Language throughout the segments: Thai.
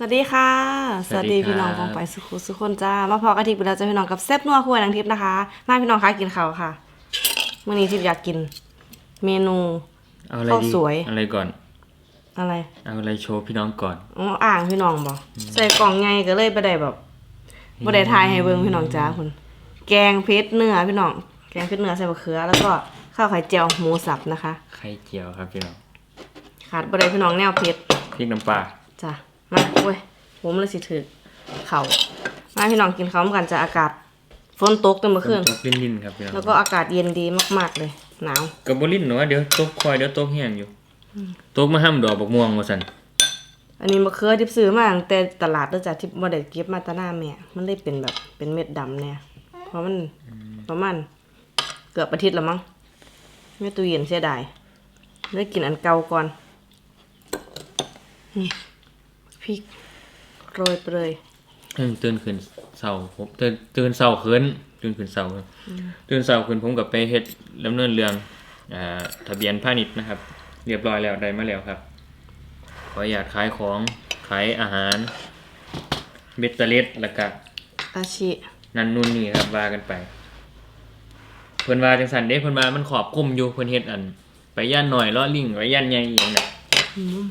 สวัสดีค่ะ สวัสดีครับพี่น้องกองไปสุขุสุขคนจ้า มาพอกันทีไปแล้วจ้าพี่น้องกับแซ่บนัวครัวนังทิพย์นะคะ มาพี่น้องคะกินข้าวค่ะมื่อนี้ทิพย์อยากกิน เมนูเอาอะไรข้าวดีสวยอะไรก่อน อะไร เอาอะไรโชว์พี่น้องก่อนอ๋ออ่างพี่น้องบอกใส่กล่องไงก็เลยไปได้แบบบ่ได้ทายให้เบิ่งพี่น้องจ้าคุณ แกงเพชรเนื้อพี่น้อง แกงเพชรเนื้อใส่มะเขือ แล้วก็ข้าวไข่เจียวหมูสับนะคะ ไข่เจียวครับพี่น้อง ขาดบ่ได้พี่น้องแนวเพชรพริกน้ำปลา จ้ะ มาโอ้ยผมเลยสิถือเขามาพี่น้องกินเขาวเหมือนกันจะอากาศฝนตกตั้งเมื่อคืนตกลิ้นๆครับพี่น้องแล้วก็อากาศเย็นดีมากๆเลยหนาวกับบลิ้นหนูว่าเดี๋ยวตกคอยเดี๋ยวตกแห้งอยู่ตกมาห้ามดอกบักม่วงว่าซั่นอันนี้มะเขือที่ซื้อมาตั้งแต่ตลาดเด้อจ้ะที่บ่ได้เก็บมาแตาหน้าแม่มันได้เป็นแบบเป็นเม็ดดำเนี่ยเพราะมันประมาณเกือบอาทิตย์แล้วมั้งไม่ตู้เย็นเสียดายเลยกินอันเก่าก่อนนี่พ ริกโรยไปเลยเพิ่งตื่นขึ้นเช้าผมตื่นตื่นเช้าขึ้นตื่นขึ้นเช้าขึ้นตื่นเช้าขึ้นผมก็ไปเฮ็ดดำเนินเรื่องอ่าทะเบียนพาณิชย์นะครับ เรียบร้อยแล้วได้มาแล้วครับขออยากขายของขายอาหารเบตเตอร์เลสแล้วก็อาชินั่นนู่นนี่ครับว่ากันไป เพิ่นว่าจังสันเด้เพิ่นว่ามันขอบคลุมอยู่เพิ่นเฮ็ดอัน ไปย่านหน่อยล้อลิงไว้ย่านใหญ่อหย่างนั้น อืม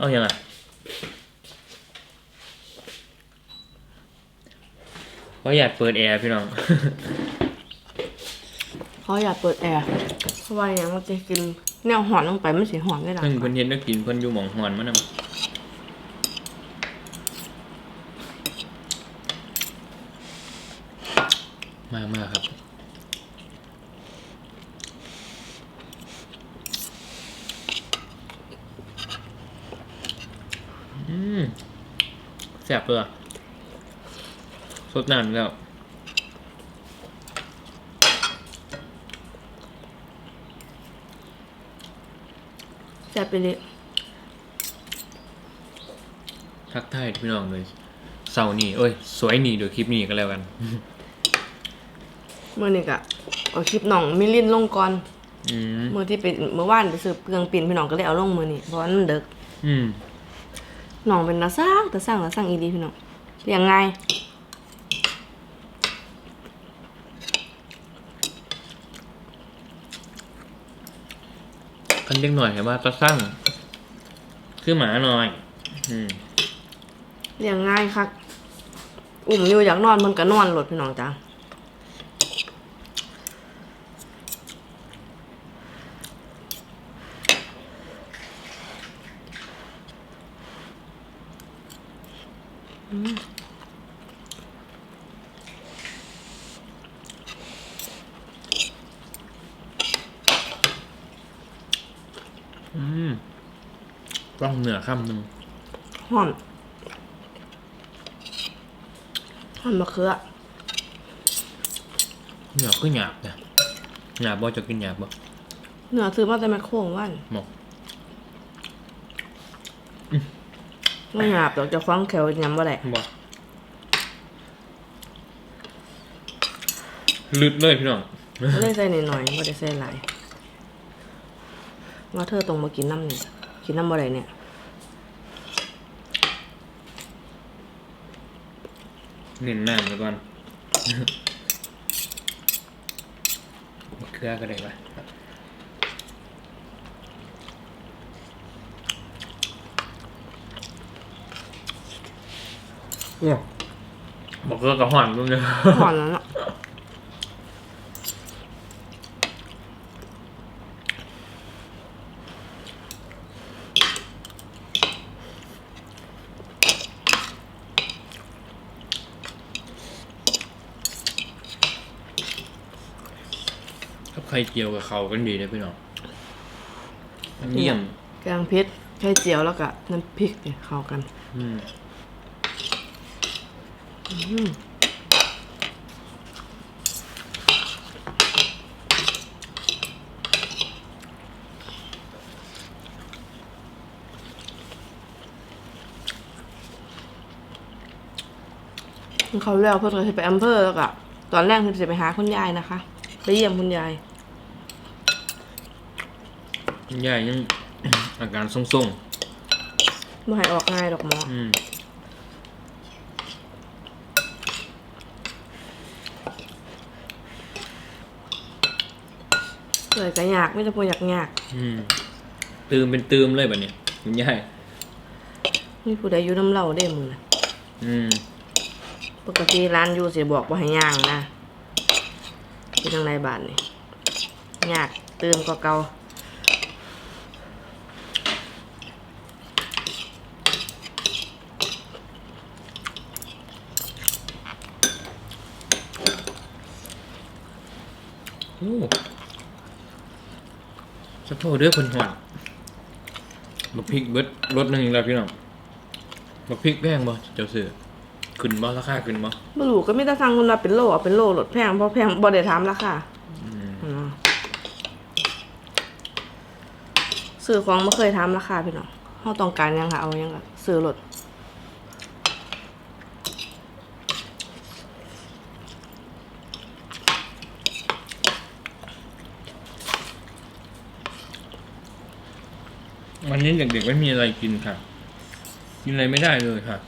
เอาหยังอะเพราะอยากเปิดแอร์พี่น้อง เพราะอยากเปิดแอร์เพราะว่าอย่างเราจะกินแนวหอนลงไปมันเสียหอนได้หรอเพิ่นเพิ่นเฮ็ดแนักกินเพิ่นอยู่หม่องฮอนมานำมามาครับ อืมแซ่บเลยอะสดน้ำแล้วแซ่บไปเลยทักทายพี่น้องเลยเสาร์นี้เอ้ย สวยนี่เดี๋ยวคลิปนี้ก็แล้วกันเมื่อนี่กะเอาคลิปน้องมิลินลงก่อนอืมเมื่อที่ไปเมื่อวานไปซื้อเครื่องปิ่นพี่น้องก็เลยเอาลงมือนี่เพราะว่ามันเด็ก อืม น้องเป็นนาสร้างแต่สร้างนาสร้างอีดีพี่น้องเรียงไงคันเล็กหน่อยเห็นว่าตะสั่งคือหมาหน่อย อืมเรียงง่ายครับ อุ่มอยู่อยากนอนมันก็นอนหลดพี่น้องจ้า อืม ต้องเหนือคำหนึ่งห่อนห่อนมะเขือเหนือก็หยาบนะหยาบบ่จะกินหยาบบ่เนื้อซื้อมาแต่แมคโครว่านหมกไม่หยาบดอกจะฟังแขวยำว่าไรบ่ลึดเลยพี่น้องก็เลยใส่หน่อยๆไม่ได้ใส่หลายว่าเธอตรงมากินน้ำเนี่ย กินน้ำบ่ไรเนี่ยเน้นน้ำไปก่อนเครือก็ได้ปะบอกเกลือกับห่อนลุงเนี่ยห่อนแล้วเนาะ ไข่เจียวกับเขากันดีเลยพี่น้องเยี่ยมแกงเพชรไข่เจียวแล้วก็น้ำพริกเนี่ยเข้ากันอืมอืมเขาแล้วเพื่อนก็จะไปอำเภอแล้วก็ตอนแรกเพื่อนจะไปหาคุณยายนะคะ ไปเยี่ยมคุณยาย ย่ายยังอาการทรงๆบ่ให้ออกง่ายดอกหมออืมเกิดก็ยากไม่จะพูดอยากยากอืมตืมเป็นตืมเลยแบบนี้คุณยายมีผู้ใดอยู่น้ำเหล่าได้มือนะอืมปกติร้านอยู่สิบอกว่าให้ย่างนะเป็นจังไรบาทนี่ยากเติมก็เก่า โอ้ สะโพกเด้อคนหวานบักพริกเบิดรสหนึ่งอีกแล้วพี่น้องบักพริกแพงบ่เจ้าซื้อขึ้นบ่ราคาขึ้นบ่บ่รู้ก็มีแต่สั่งคนละเป็นโลเอาเป็นโลลดแพงเพราะแพงบ่ได้ถามราคาอืมอืมซื้อของไม่เคยถามราคาพี่น้องเฮาต้องการหยังค่ะเอาหยังก็ซื้อรถ วันนี้เด็กๆไม่มีอะไรกินค่ะ กินอะไรไม่ได้เลยค่ะ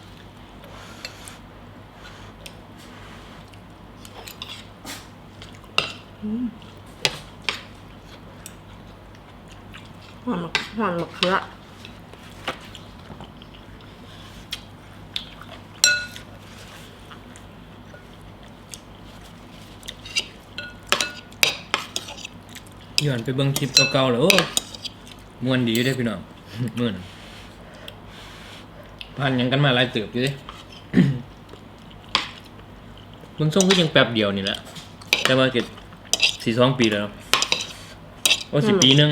หอมมะหอมมะเขือ嗯ย้อนไปเบิ่งคลิปเก่าๆแล้วโอ้ มวนดีอยู่เด้อพี่น้องมื่อนผ่านหยังกันมาหลายเติบอยู่เด้เบิ่งส่งก็ยังแป๊บเดียวนี่แหละ แต่ว่าเก็ดสี่สองปีแล้วเนาะโอ้สิปีหนึง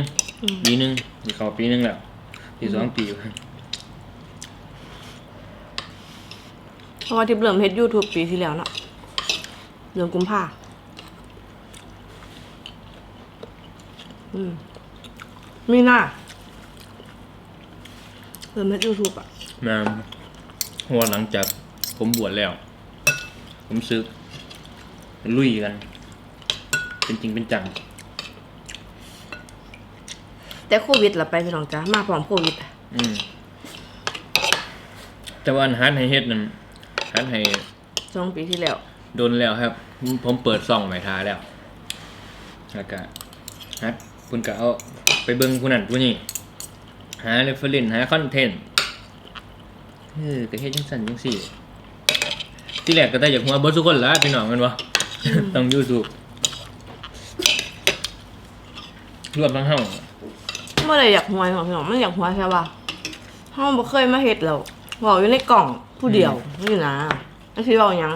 ปีหนึงสิเข้าปีหนึงแล้วสี่สองปีอยู่เพราะว่าที่เริ่มเฮ็ด YouTube ปีที่แล้วเนาะเดือนกุมภาอืมมีหน้า เริ่มเฮ็ด YouTube อะมาเพราะว่าหลังจากผมบวชแล้ว ผมซึกลุยกัน เป็นจริงเป็นจัง แต่โควิดล่ะไปพี่น้องจ้ามาพร้อมโควิดอะอืมแต่ว่าอันฮัทให้เฮ็ดนั่นฮัทให้สองปีที่แล้ว โดนแล้วครับ ผมเปิดซ่องหมายทาแล้วแล้วก็ฮัทคุณก็เอาไปเบิ่งผู้นั้นผู้นี้ หาเรฟเฟอร์เรนหาคอนเทนต์เออก็เฮ็ดจังซั่นจังซี่ ที่แรกก็ได้อยากหัวเบิดทุกคนละพี่น้องแมันบ่ต้อง YouTube รวมทั้งเฮาเมื่อไรอยากหวยของพี่น้องมันอยากหวยแค่ว่าเฮาบ่เคยมาเฮ็ดแล้วเว้าอยู่ในกล่องผู้เดียวนี่นะอันที่เว้าหยัง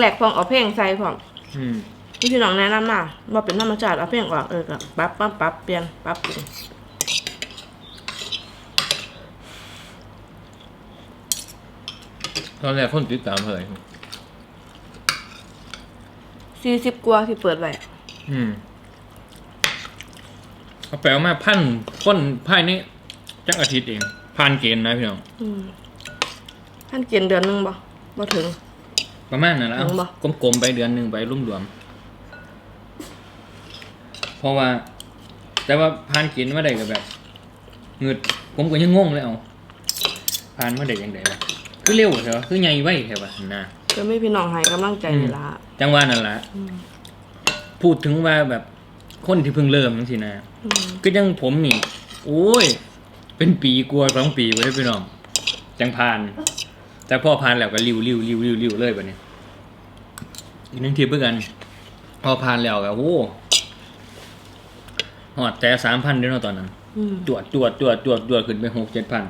แรกๆพองเอาเพลงใส่พร้อมอืม ที่พี่น้องแนะนำมาว่าเป็นธรรมชาติเอาเพลงออกเออก็ปรับปรับปรับเปลี่ยนปรับเปลี่ยนตอนแรกคนติดตามเท่าไหร่สี่สิบกว่าที่เปิดไว้อะอืมเอาแปลมาพันคนภายในจักอาทิตย์เองผ่านเกณฑ์นะพี่น้องอืมท่านเกณฑ์เดือนหนึงบ่บ่ถึง ประมาณนั้นแหล้วถึงปะกลมๆไปเดือนหนึ่งไปรุ่มรวมๆ เพราะว่า แต่ว่าผ่านเกณฑ์มาได้ก็แบบเงืดผมก็ยังงงเลยเอาผ่านมาได้ยังไงวะคือเร็วใช่ปะคือใหญ่ไวใช่ปะนะก็ไม่พี่น้องให้กำลังใจนี่ล่ะจังว่านั่นละอืมพูดถึงว่าแบบคนที่เพิ่งเริ่มจังสินะอืมก็ยังผมนี่โอ้ย เป็นปีกลัวาสองปีไปได้พี่น้องจังพาน แต่พอพานแล้วก็ริวริวริวริวริวเลยแบบนี้อีกหนึ่งทีเพื่อกัน พอพานแล้วก็โอ้ หอดแต่สามพันเด้วเนาะตอนนั้นอืมตรวจตรวจตรวจตรวจตรวจขึ้นไปหกเจ็ดพัน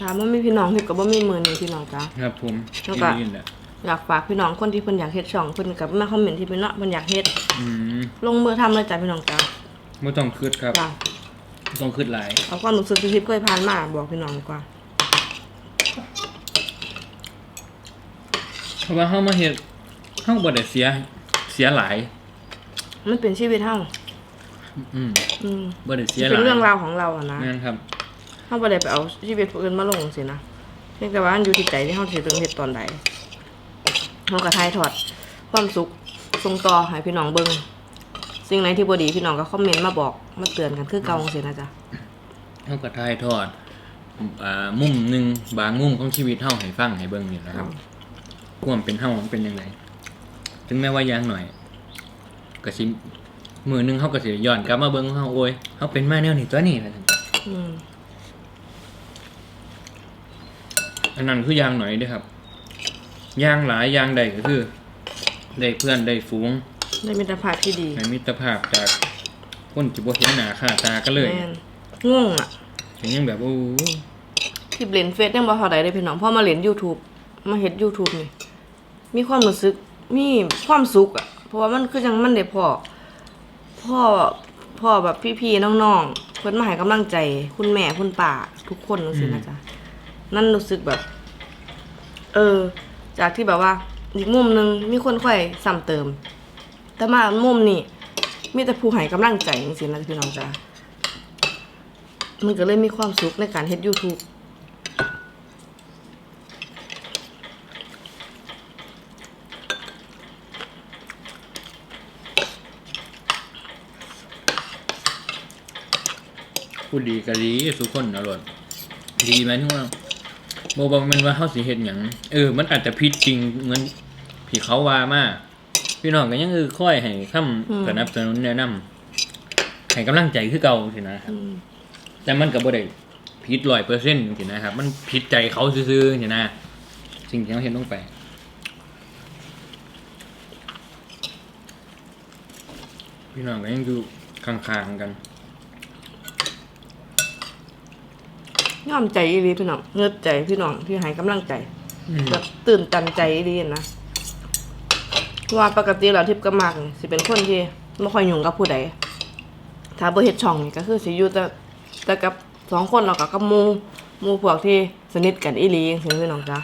ถามว่ามีพี่น้องเฮ็ดก็บ่มีมือนี่พี่น้องจ้า ครับผมแล้วก็ยินแหละอยากฝากพี่น้องคนที่เพิ่นอยากเฮ็ดช่องเพิ่นก็มาคอมเมนต์ที่เพิ่นเนาะเพิ่นอยากเฮ็ดอืมลงมือทำเลยจ้ะพี่น้องจ้าไม่ต้องคืดครับจ้าบ่ต้องคืดหลาย เอาความรู้สึกที่เคยผ่านมาบอกพี่น้องดีกว่า เพราะว่าเฮามาเฮ็ดเฮาบ่ได้เสีย เสียหลาย มันเป็นชีวิตเฮาอืมอืมบ่ได้เสียหเป็ลานยเรื่องราวของเราอะนะนั่นครับเฮาบ่ได้ไปเอาชีวิตผู้อื่นมาลงสินะเพียงแต่ว่ามันอยู่ที่ใจที่เฮาสิเรื่องเฮ็ดตอนใดเฮาก็ถ่ายทอดความสุขส่งต่อให้พี่น้องเบิ่งสิ่งไหนที่บ่ดีพี่น้องก็คอมเมนต์มาบอกมาเตือนกันคือเก่าจังซี่นะจ๊ะเฮาก็ถ่ายทอดอ่ามุมหนึ่งบางมุมของชีวิตเฮาให้ฟังให้เบิ่งนี่นะครับ ความเป็นเฮามันเป็นยังไงถึงแม้ว่าอย่างหน่อยก็สิมือหนึงเฮาก็สิย้อนกลับมาเบิ่งของเฮาโอ้ยเฮาเป็นมาแนวนี้ตัวนี้ว่าซั่นอืมอันนั้นคืออย่างหน่อยเด้อครับอย่างหลายอย่างใดก็คือ ได้เพื่อนได้ฝูงได้มิตรภาพที่ดีในมิตรภาพจากคนที่บ่เห็นหน้าค่าตากันเลยแม่นงงอะถึงยังแบบโอ้โหคลิปเล่นเฟซยังบ่เท่าใดเลยพี่น้องพอมาเล่น YouTube มาเฮ็ด YouTube นี่ มีความรู้สึกมีความสุขอะเพราะว่ามันคือจังมันได้พ่อพ่อพ่อแบบพี่ๆน้องๆเพิ่นมาให้กำลังใจ คุณแม่คุณป้าทุกคนจังซี่นะจ๊ะนั่นรู้สึกแบบ เออ จากที่แบบว่า อีกมุมหนึงมีคนค่อยซ้ำเติม แต่มามุมนี้มีแต่ผู้ให้กำลังใจจังซี่นะพี่น้องจ้ะมันก็เลยมีความสุขในการเฮ็ด YouTube พูดดีก็ดีทุกคนอร่อยดีไหมที่ว่าบ่บ่แม่นว่าเฮาสิเฮ็ดหยังเออ มันอาจจะผิดจริงเหมือนที่เขาว่ามาพี่น้องก็ยังคือค่อยให้คำอืมสนับสนุนแนะนำให้กำลังใจคือเก่าสินะครับอืมแต่มันก็บ่ได้ผิด100%สินะครับ มันผิดใจเขาซื่อๆสินะสิ่งที่เขาเห็นลงไปพี่น้องก็ยังอยู่ข้างๆกัน ยอมใจอีหลีพี่น้องเงือดใจพี่น้องที่ให้กำลังใจอืมแบบตื่นตันใจอีหลีนะเพราะว่าปกติแล้วทิพย์กับมากนี่สิเป็นคนที่ไม่ค่อยยุ่งกับผู้ใดถ้าบ่เฮ็ดช่องนี่ก็คือสิอยู่แต่แต่กับสองคนเราก็กับหมู่หมู่พวกที่สนิทกันอีหลีจังซี่พี่น้องจ้ะ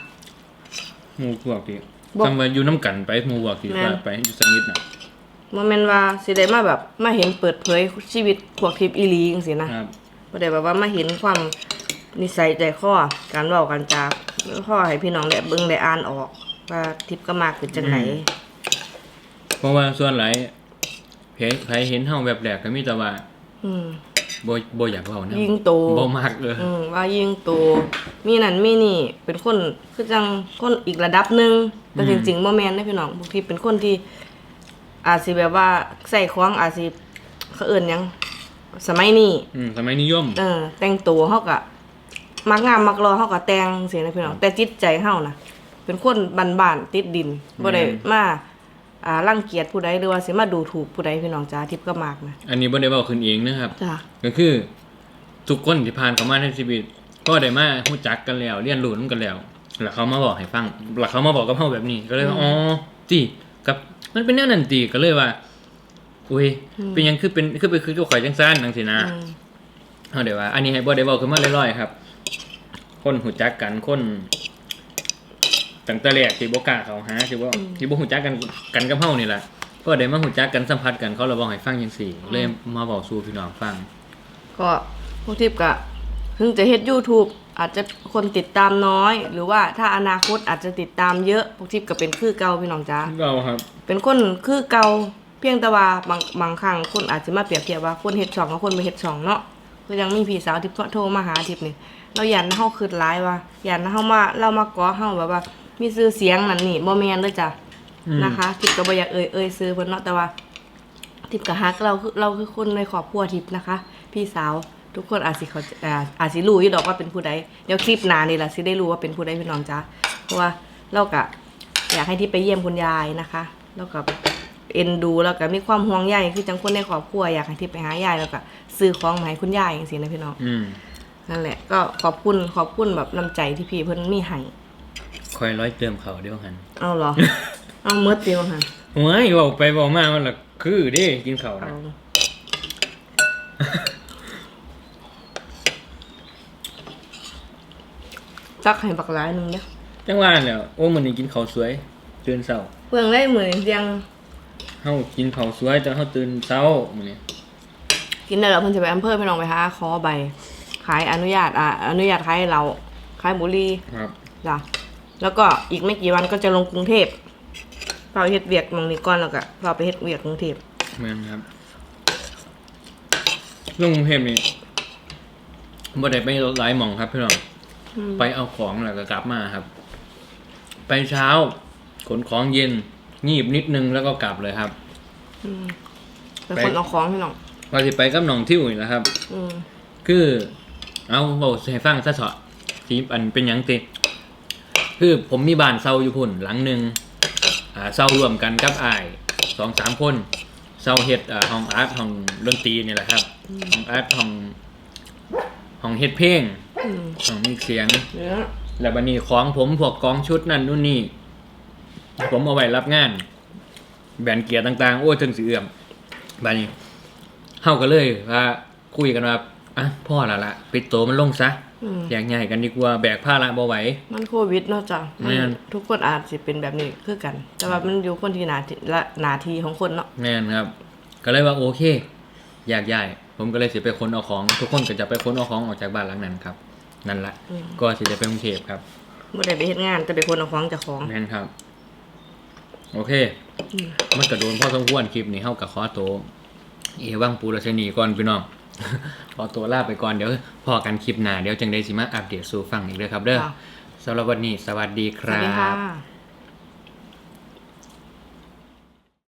หมู่พวกที่บ่ ทำมาอยู่น้ำกันไปหมู่พวกที่แม่นว่าไปอยู่สักนิดน่ะบ่แม่นว่าสิได้มาแบบมาเห็นเปิดเผยชีวิตพวกทิพย์อีหลีจังซี่นะครับ บ่ได้แบบว่ามาเห็นความ นิสัยใจคอการเว้ากันจาข้อให้พี่น้องได้เบิ่งได้อ่านออก ว่าทิพย์กับมากเป็นจังไดเพราะว่าส่วนหลายเพใครเห็นเฮาแบบแรกก็มีแต่ว่า อืมบ่บ่อยากเว้านะยิงโตบ่มักเอออืมว่ายิงตัวมีนั่นมีนี่ เป็นคนคือจังคนอีกระดับหนึ่งแต่จริงๆบ่แม่นนะพี่น้องบางทีเป็นคนที่ อาจสิแบบว่าใส่ของอาจสิเขาเอิ้นหยัง สมัยนี้อืมสมัยนิยม เออแต่งตัวเฮาก็ มักงามมักรอเฮาก็แต่งสินะพี่น้องแต่จิตใจเฮานะเป็นคนบ้านๆติดดินบ่ได้มาอ่ารังเกียจผู้ใดหรือว่าสิมาดูถูกผู้ใดพี่น้องจ้าทิพย์ก็มากนะอันนี้บ่ได้เว้าขึ้นเองนะครับจ้าก็คือทุกคนที่ผ่านเข้ามาในชีวิต ก็ได้มารู้จักกันแล้วเรียนรู้นำกันแล้วแล้วเขามาบอกให้ฟังแล้วเขามาบอกกับเฮาแบบนี้ก็เลยว่าอ๋อติกับมันเป็นแนวนั้นติก็เลยว่าอุ้ยเป็นหยังคือเป็นคือไปคือกับข่อยจังซั่นจังซี่นะอืมเอาเดี๋ยวว่า อันนี้ให้บ่ได้เว้าขึ้นมาลอยๆครับ คนหูจักกันคนตั้งแต่แรกที่บ่กล้าเข้าหาที่บ่ที่บ่หูจักกันกันกับเฮานี่แหละก็ได้มาหูจักกันสัมผัสกันเขาเลยบอกให้ฟังจังซี่เลยมาเว้าสู่พี่น้องฟัง ก็พวกทิพย์ก็ถึงจะเฮ็ด YouTube อาจจะคนติดตามน้อย หรือว่าถ้าอนาคตอาจจะติดตามเยอะพวกทิพย์ก็เป็นคือเก่าพี่น้องจ้าเราครับ เป็นคนคือเก่าเพียงแต่ว่าบางบางครั้งคนอาจจะมาเปรียบเทียบว่าคนเฮ็ดช่องกับคนบ่เฮ็ดช่องเนาะคือยังมีพี่สาวที่โทรมาหาทิพย์นี่ เรายันเฮาคิดหลายว่ายันเฮามาเรามาก่อเฮาแบบว่า มีชื่อเสียงนั่นนี่บ่แม่นเด้อจ้ะอืมนะคะทิพย์ก็บ่อยากเอ่ยเอ่ยซื้อเพิ่นเนาะแต่ว่า ทิพย์ก็ฮักเราคือเราคือคนในครอบครัวทิพย์นะคะ พี่สาวทุกคนอาจสิเขาอ่าอาจสิรู้อยู่ดอกว่าเป็นผู้ใดเดี๋ยวคลิปหน้านี่ล่ะสิได้รู้ว่าเป็นผู้ใดพี่น้องจ้าเพราะว่าเราก็อยากให้ทิพย์ไปเยี่ยมคุณยายนะคะแล้วก็เอ็นดูแล้วก็มีความห่วงใยคือจังคนในครอบครัวอยากให้ทิพย์ไปหายายแล้วก็ซื้อของมาให้คุณยายจังซี่นะพี่น้องอืม นั่นแหละ ก็ขอบคุณขอบคุณแบบน้ำใจที่พี่เพิ่นมีให้คอยร้อยเติมเขาเดี๋ยวหันเอาเหรอ เอาเมื่อเดียวค่ะโอ้ยเว้าไปเว้ามามันละคือเด้กินข้าวเอานะจักให้บักหลายหนึงเด้อจังว่าแล้วโอ้มื้อนี้กินข้าวสวยตื่นเช้าเพิ่งได้มื้อนี้ยังเฮากินข้าวสวยแต่เฮาตื่นเช้ามื้อนี้กินได้แล้วเพิ่นจะไปอำเภอพี่น้องไปหาขอใบ ขายอนุญาตอ่าอนุญาตขายเราขายบุหรี่ครับ จ้ะแล้วก็อีกไม่กี่วันก็จะลงกรุงเทพเฝ้าเฮ็ดเวียกหมองนี้ก่อนแล้วก็เฝ้าไปเฮ็ดเวียกกรุงเทพเหมือนครับลงกรุงเทพนี่บ่ได้ไปหลายหม่องครับพี่น้องอืมไปเอาของแล้วก็กลับมาครับ ไปเช้า ขนของเย็นงีบนิดนึงแล้วก็กลับเลยครับ อืมเป็นคนเอาของพี่น้องว่าสิไปกับน้องทิวนี่แหละครับ อืมคือ เอาบอกให้ฟังซะเถอะที่อันเป็นหยังติคือผมมีบ้านเซาอยู่พุ่นหลังหนึ่งอ่าเซารวมกันกับอ้ายสองสามคนเซาเฮ็ดอ่าห้องอาร์ตห้องดนตรีนี่แหละครับห้องอาร์ตห้องห้องเฮ็ดเพลงอืมห้องมีเสียง เนื้อแล้วบันนี้ของผมพวกกองชุดนั่นนู่นนี่ ผมเอาไว้รับงาน แบนเกียร์ต่างๆ โอ้จนสีเอื่อมบันนี้เฮาก็เลยว่าคุยกันว่า อะพ่อและละปิดโตวมันลงซะอืมแยกย้ายกันดีกว่าแบกผ้าละบ่ไหว มันโควิดเนาะจ้ะแม่น ทุกคนอาจสิเป็นแบบนี้คือกัน แต่ว่ามันอยู่คนที่หนาที่ละหนาทีของคนเนาะแม่นครับ ก็เลยว่าโอเค อยากย้ายผมก็เลยสิไปค้นเอาของ ทุกคนก็จะไปค้นเอาของออกจากบ้านหลังนั้นครับ นั่นละก็สิจะไปกรุงเทพครับบ่ได้ไปเฮ็ดงานแต่เป็นคนเอาของเจากของ แม่นครับ โอเคมันกระโดนพอสมควรคลิปนี้เฮากับขอตัวเอวังปูรชนีก่อนพี่น้อง ขอตัวลาไปก่อนเดี๋ยวพอกันคลิปหน้าเดี๋ยวจังได้สิมาอัปเดตสู่ฟังอีกเด้อครับ เด้อค่ะสำหรับวันนี้สวัสดีคสวัรัสดีค่ะ บ